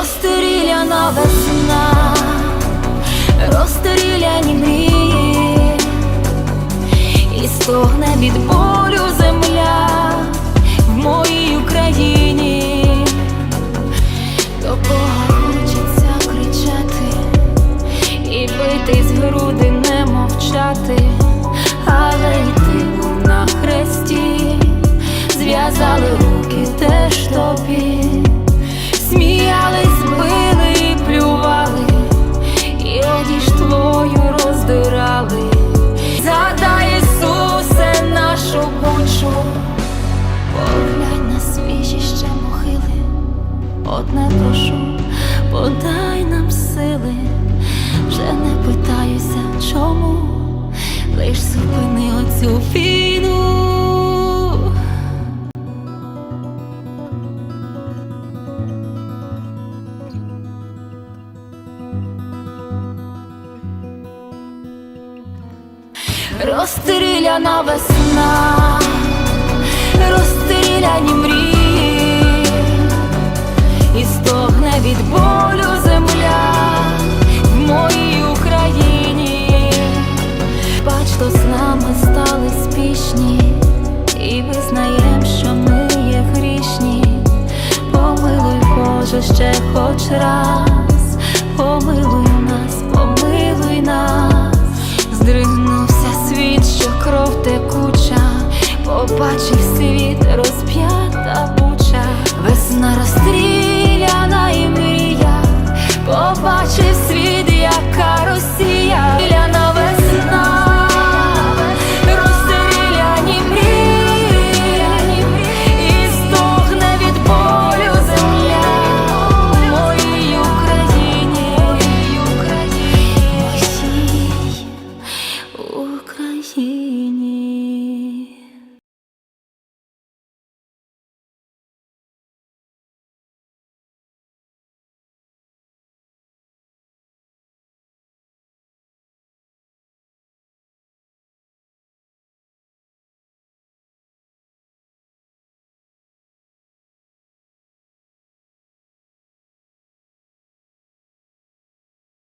Розстріляна весна, розстріляні мрії, і стогне від болю земля в моїй Україні, до Бога хочеться кричати і бити з груди не мовчати, але йти був на хресті, зв'язали руки теж тобі. Сміялись, били плювали, і одіж твою роздирали. Задай, Ісусе, нашу бучу, поглянь на свіжі ще мохили. Одне прошу, подай нам сили, вже не питаюся, чому, лиш зупини оцю війну. Розстріляна весна, розстріляні мрії, і стогне від болю земля в моїй Україні, бач, то з нами стали спішні, і визнаєм, що ми є грішні. Помилуй, Боже, ще хоч раз, помилуй нас, помилуй нас, здригнувся світ,